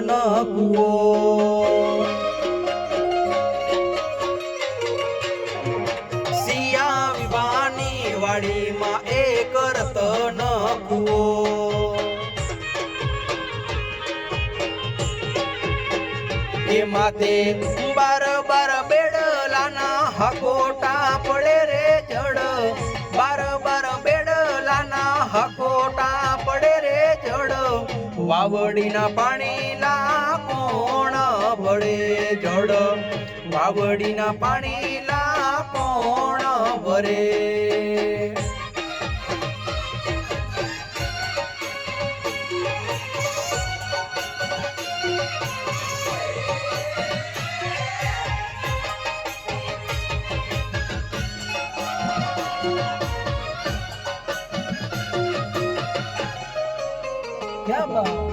ન કુવો. સિયા વિવાની વાડીમાં એક રતન કુવો. એમાં તે બાર બાર બેડલાના હકોટા વાવડીના પાણીલા કોણ ભળે જળ? વાવડીના પાણીલા કોણ ભરે? क्या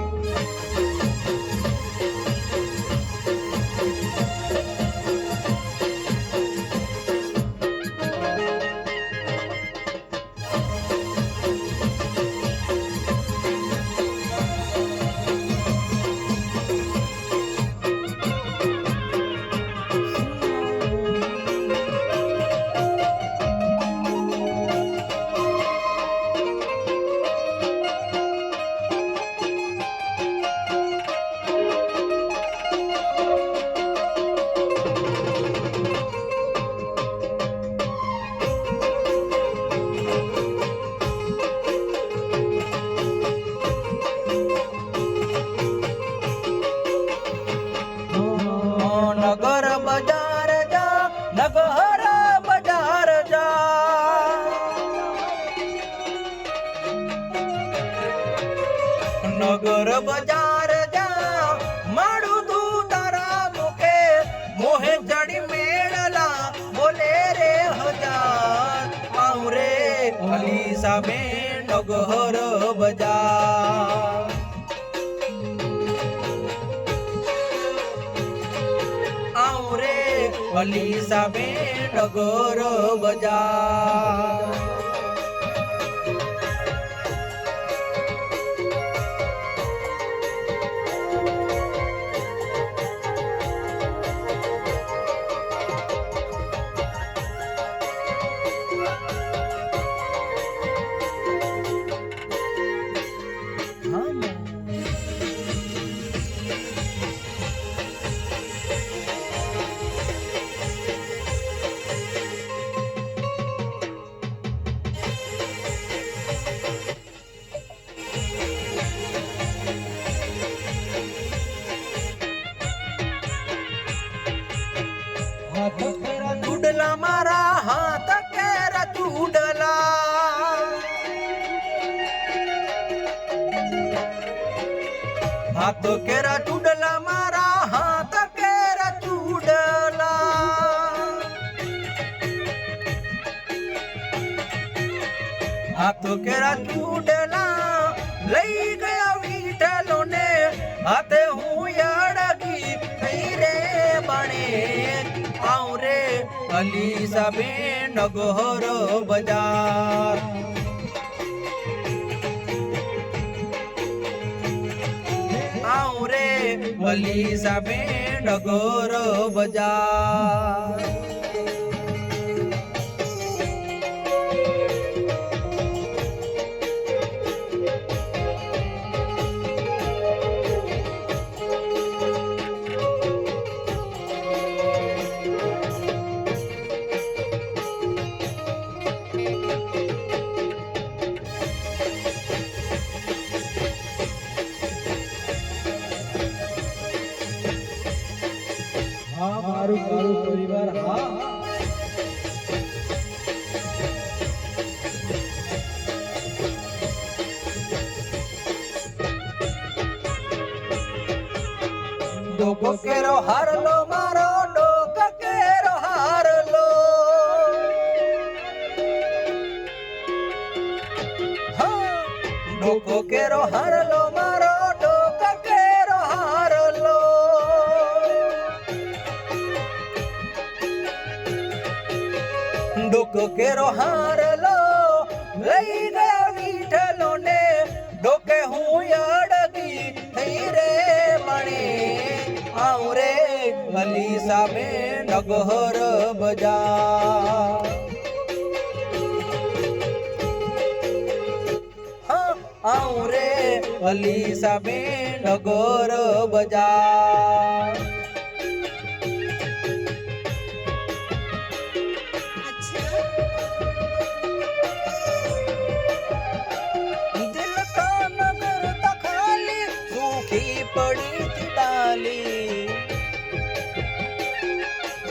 ರಾಮನಗರ ಬಜಾರ ಜಾ ಮಾಡುದು ದರ ಮುಖೆ ಮೋಹೆ ಜಡಿ ಮೇಳಲ ಬೋಲೆ ರೇ ಹಜಾರ್ ಪಾವ್ರೆ ಅಲಿ ಸಾಮೆ ನಗರ ಬಜಾರ್ आउरे अली साबे नगोर बजा સામે નગર બજાર ચૂડલા મારા હાથ કેરા ચૂડલા હાથ કેરા ચૂડલા મારા હાથ કેરા ચૂડલા હાથ કેરા ચૂડલા લઈ ગયા વિઠેલો ને હાથે હું અડગી થઈ રે બણે આવ રે અલી સાબે નગર બજાર. આવ રે અલી સાબે નગોરો બજાર. હા મારું મારું પરિવાર, હા. ડોકો કેરો હારલો, મારો ડોકો કેરો હારલો. ડોકો કેરો હારલો, મારો दुख के रोहार लो, लई गए मीठलो ने दुख हूँ याडगी थई रे मणि। आऊ रे भली सा में नगहर बजा। हाँ, आऊ रे अली सा में नगोर बजा। পড়ে